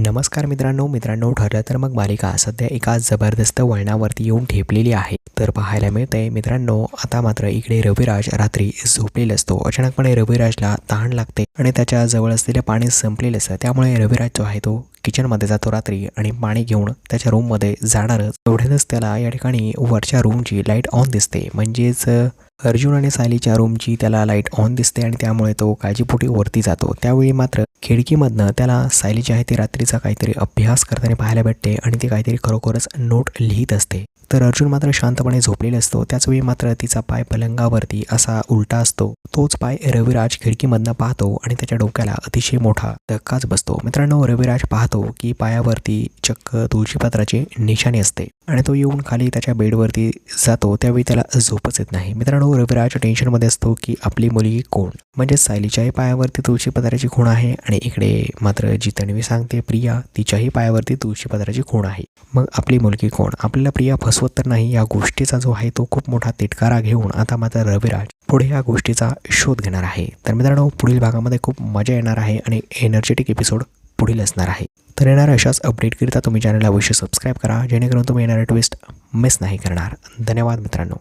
नमस्कार मित्रांनो मित्रांनो ठरलं तर मग मालिका सध्या एका जबरदस्त वळणावरती येऊन ठेपलेली आहे. तर पाहायला मिळतंय मित्रांनो आता मात्र इकडे रविराज रात्री झोपलेला असतो. अचानकपणे रविराजला तहान लागते आणि त्याच्याजवळ असलेले पाणी संपलेलं असतं. त्यामुळे रविराज जो आहे तो किचनमध्ये जातो रात्री आणि पाणी घेऊन त्याच्या रूममध्ये जाणारच. एवढ्यातच त्याला या ठिकाणी वरच्या रूमची लाइट ऑन दिसते. म्हणजेच अर्जुन आणि सायलीच्या रूमची त्याला लाइट ऑन दिसते आणि त्यामुळे तो काळजीपोटी वरती जातो. त्यावेळी मात्र खिडकीमधनं त्याला सायली जी आहे ती रात्रीचा काहीतरी अभ्यास करताना पाहायला भेटते आणि ती काहीतरी खरोखरच नोट लिहित असते. तर अर्जुन मात्र शांतपणे झोपलेला असतो. त्याचवेळी मात्र तिचा पाय पलंगावरती असा उलटा असतो. तोच पाय रविराज खिडकीमधनं पाहतो आणि त्याच्या डोक्याला अतिशय मोठा धक्काच बसतो. मित्रांनो रविराज पाहतो की पायावरती चक्क तुळशीपत्राची निशाणी असते आणि तो येऊन खाली त्याच्या बेडवरती जातो. त्यावेळी त्याला झोपच येत नाही. मित्रांनो रविराज टेन्शनमध्ये असतो की आपली मुलगी कोण? म्हणजे सायलीच्याही पायावरती तुळशीपत्राची खूण आहे आणि इकडे मात्र जी तन्वी सांगते प्रिया तिच्याही पायावरती तुळशीपत्राची खूण आहे. मग आपली मुलगी कोण? आपल्याला प्रिया फसू तर नाही या गोष्टीचा जो आहे तो खूप मोठा तिटकारा घेऊन आता मात्र रविराज पुढे या गोष्टीचा शोध घेणार आहे. तर मित्रांनो पुढील भागामध्ये खूप मजा येणार आहे आणि एनर्जेटिक एपिसोड पुढील असणार आहे. तर येणाऱ्या अशाच अपडेटकरिता तुम्ही चॅनलला अवश्य सबस्क्राईब करा जेणेकरून तुम्ही येणारे ट्विस्ट मिस नाही करणार. धन्यवाद मित्रांनो.